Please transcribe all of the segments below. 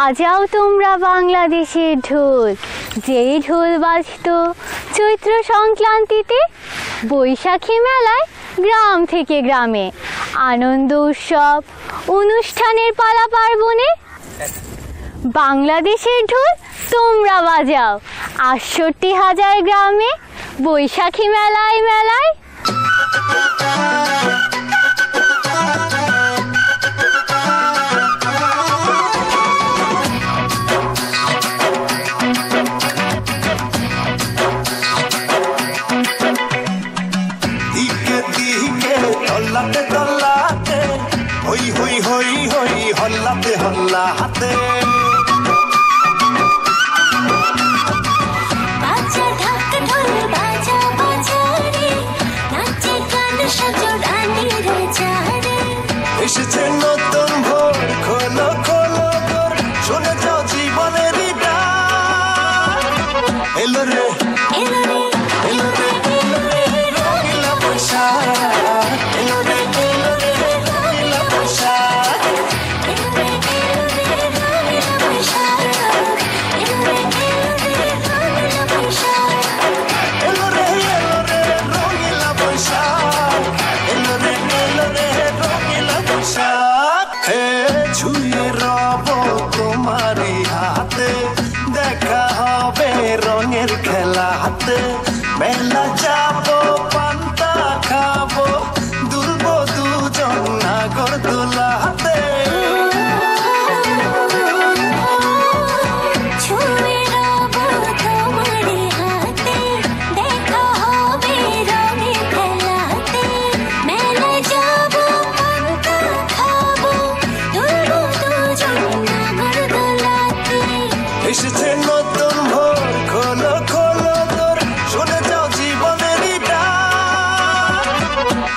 বাজাও তোমরা বাংলাদেশের ঢোল। যেই ঢোল বাজতো চৈত্র সংক্রান্তিতে, বৈশাখী মেলায় গ্রাম থেকে গ্রামে। আনন্দ উৎসব, অনুষ্ঠানের পালা পার্বণে। বাংলাদেশের ঢোল তোমরা বাজাও। আটষট্টি হাজার গ্রামে বৈশাখী মেলায় মেলায়। হল্লাতে হল্লা হাতে। এসেছে নতুন Ven.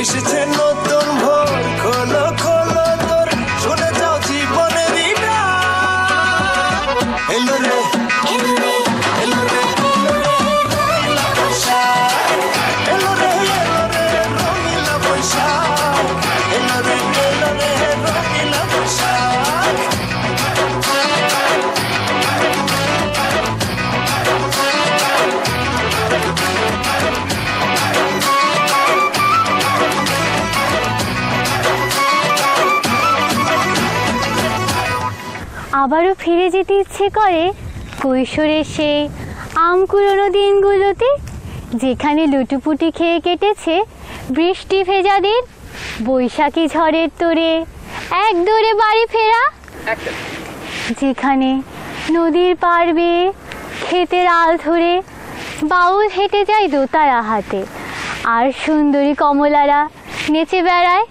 এসেছে নতুন আবারও ফিরে যেতে ইচ্ছে করে কৈশোরের সেই আম কুড়োনো দিনগুলোতে যেখানে লুটুপুটি খেয়ে কেটেছে বৃষ্টি ভেজা দিন বৈশাখী ঝড়ের তোরে এক দৌড়ে বাড়ি ফেরা। যেখানে নদীর পার বেয়ে ক্ষেতের আল ধরে বাউল হেঁটে যায় দোতারা হাতে। আর সুন্দরী কমলারা নেচে বেড়ায়।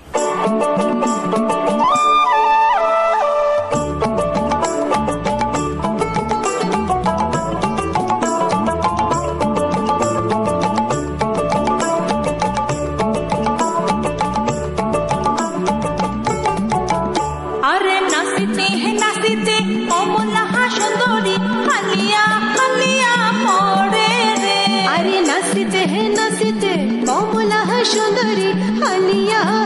সুন্দরী হালিয়া